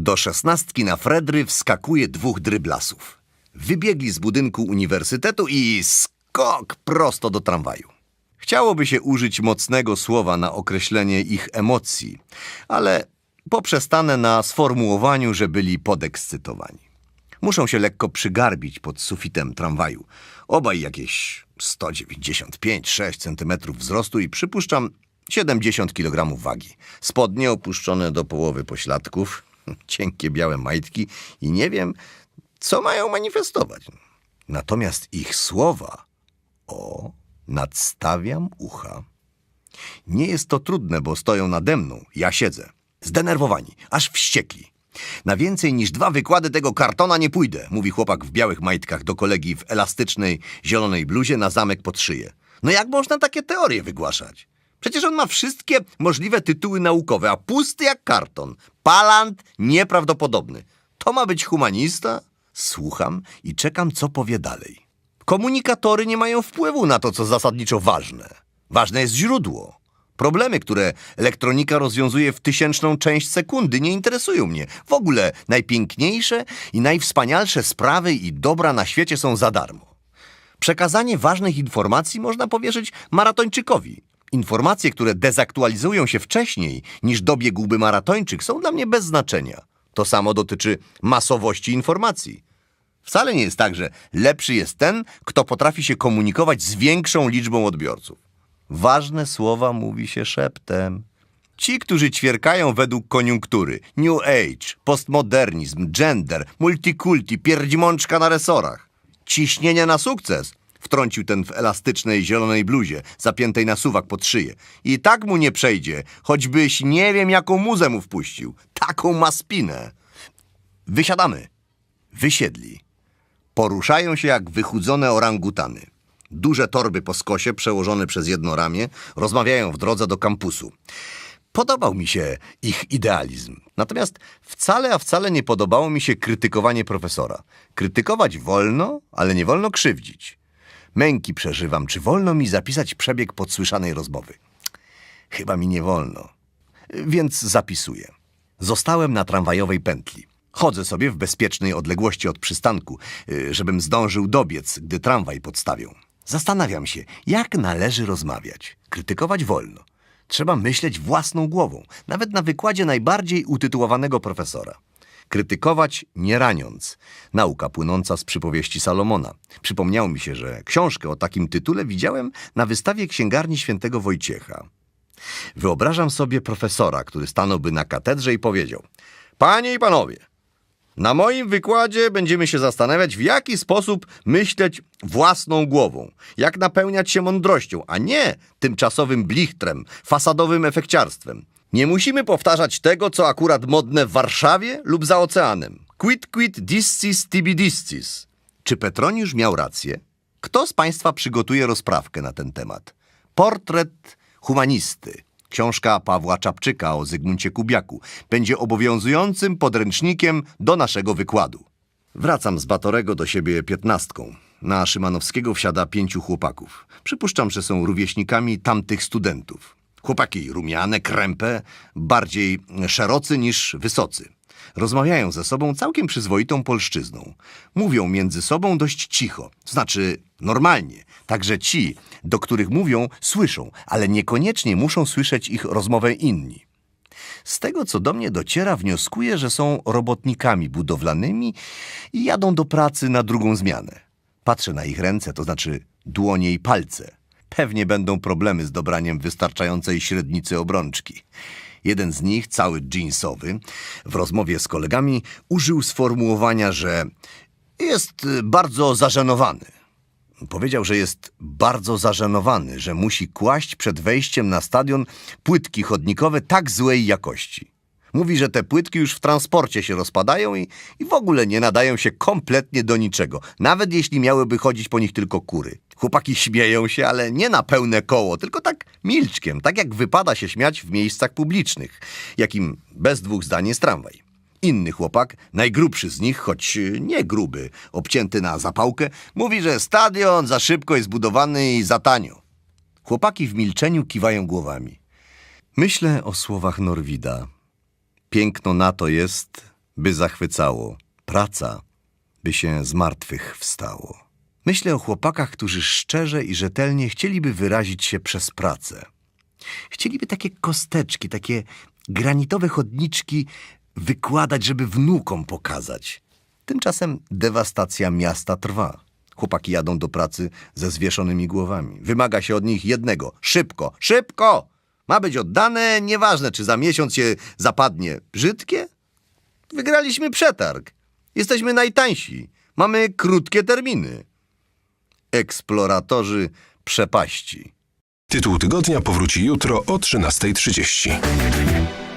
Do szesnastki na Fredry wskakuje dwóch dryblasów. Wybiegli z budynku uniwersytetu i skok prosto do tramwaju. Chciałoby się użyć mocnego słowa na określenie ich emocji, ale poprzestanę na sformułowaniu, że byli podekscytowani. Muszą się lekko przygarbić pod sufitem tramwaju. Obaj jakieś 195-6 cm wzrostu i przypuszczam 70 kg wagi. Spodnie opuszczone do połowy pośladków, cienkie białe majtki i nie wiem, co mają manifestować. Natomiast ich słowa, o, nadstawiam ucha. Nie jest to trudne, bo stoją nade mną. Ja siedzę. Zdenerwowani, aż wściekli. Na więcej niż dwa wykłady tego kartona nie pójdę, mówi chłopak w białych majtkach do kolegi w elastycznej, zielonej bluzie na zamek pod szyję. No jak można takie teorie wygłaszać? Przecież on ma wszystkie możliwe tytuły naukowe, a pusty jak karton. Palant nieprawdopodobny. To ma być humanista? Słucham i czekam, co powie dalej. Komunikatory nie mają wpływu na to, co zasadniczo ważne. Ważne jest źródło. Problemy, które elektronika rozwiązuje w tysięczną część sekundy, nie interesują mnie. W ogóle najpiękniejsze i najwspanialsze sprawy i dobra na świecie są za darmo. Przekazanie ważnych informacji można powierzyć maratończykowi. Informacje, które dezaktualizują się wcześniej niż dobiegłby maratończyk, są dla mnie bez znaczenia. To samo dotyczy masowości informacji. Wcale nie jest tak, że lepszy jest ten, kto potrafi się komunikować z większą liczbą odbiorców. Ważne słowa mówi się szeptem. Ci, którzy ćwierkają według koniunktury, New Age, postmodernizm, gender, multikulti, pierdzimączka na resorach. Ciśnienie na sukces, wtrącił ten w elastycznej zielonej bluzie, zapiętej na suwak pod szyję. I tak mu nie przejdzie, choćbyś nie wiem jaką muzę mu wpuścił. Taką ma spinę. Wysiadamy. Wysiedli. Poruszają się jak wychudzone orangutany. Duże torby po skosie przełożone przez jedno ramię rozmawiają w drodze do kampusu. Podobał mi się ich idealizm. Natomiast wcale, a wcale nie podobało mi się krytykowanie profesora. Krytykować wolno, ale nie wolno krzywdzić. Męki przeżywam, czy wolno mi zapisać przebieg podsłyszanej rozmowy. Chyba mi nie wolno. Więc zapisuję. Zostałem na tramwajowej pętli. Chodzę sobie w bezpiecznej odległości od przystanku, y, żebym zdążył dobiec, gdy tramwaj podstawią. Zastanawiam się, jak należy rozmawiać. Krytykować wolno. Trzeba myśleć własną głową, nawet na wykładzie najbardziej utytułowanego profesora. Krytykować nie raniąc. Nauka płynąca z przypowieści Salomona. Przypomniało mi się, że książkę o takim tytule widziałem na wystawie księgarni świętego Wojciecha. Wyobrażam sobie profesora, który stanąłby na katedrze i powiedział: Panie i panowie, na moim wykładzie będziemy się zastanawiać, w jaki sposób myśleć własną głową, jak napełniać się mądrością, a nie tymczasowym blichtrem, fasadowym efekciarstwem. Nie musimy powtarzać tego, co akurat modne w Warszawie lub za oceanem. Quid quid discis tibi discis. Czy Petroniusz miał rację? Kto z Państwa przygotuje rozprawkę na ten temat? Portret humanisty. Książka Pawła Czapczyka o Zygmuncie Kubiaku będzie obowiązującym podręcznikiem do naszego wykładu. Wracam z Batorego do siebie piętnastką. Na Szymanowskiego wsiada pięciu chłopaków. Przypuszczam, że są rówieśnikami tamtych studentów. Chłopaki rumiane, krępe, bardziej szerocy niż wysocy. Rozmawiają ze sobą całkiem przyzwoitą polszczyzną. Mówią między sobą dość cicho, to znaczy normalnie. Także ci, do których mówią, słyszą, ale niekoniecznie muszą słyszeć ich rozmowę inni. Z tego, co do mnie dociera, wnioskuję, że są robotnikami budowlanymi i jadą do pracy na drugą zmianę. Patrzę na ich ręce, to znaczy dłonie i palce. Pewnie będą problemy z dobraniem wystarczającej średnicy obrączki. Jeden z nich, cały jeansowy, w rozmowie z kolegami użył sformułowania, że jest y, bardzo zażenowany. Powiedział, że jest bardzo zażenowany, że musi kłaść przed wejściem na stadion płytki chodnikowe tak złej jakości. Mówi, że te płytki już w transporcie się rozpadają i, i w ogóle nie nadają się kompletnie do niczego, nawet jeśli miałyby chodzić po nich tylko kury. Chłopaki śmieją się, ale nie na pełne koło, tylko tak milczkiem, tak jak wypada się śmiać w miejscach publicznych, jakim bez dwóch zdań jest tramwaj. Inny chłopak, najgrubszy z nich, choć y, nie gruby, obcięty na zapałkę, mówi, że stadion za szybko jest budowany i za tanio. Chłopaki w milczeniu kiwają głowami. Myślę o słowach Norwida. Piękno na to jest, by zachwycało. Praca, by się z martwych wstało. Myślę o chłopakach, którzy szczerze i rzetelnie chcieliby wyrazić się przez pracę. Chcieliby takie kosteczki, takie granitowe chodniczki wykładać, żeby wnukom pokazać. Tymczasem dewastacja miasta trwa. Chłopaki jadą do pracy ze zwieszonymi głowami. Wymaga się od nich jednego. Szybko, szybko! Ma być oddane, nieważne czy za miesiąc się zapadnie. Brzydkie? Wygraliśmy przetarg. Jesteśmy najtańsi. Mamy krótkie terminy. Eksploratorzy przepaści. Tytuł tygodnia powróci jutro o 13.30.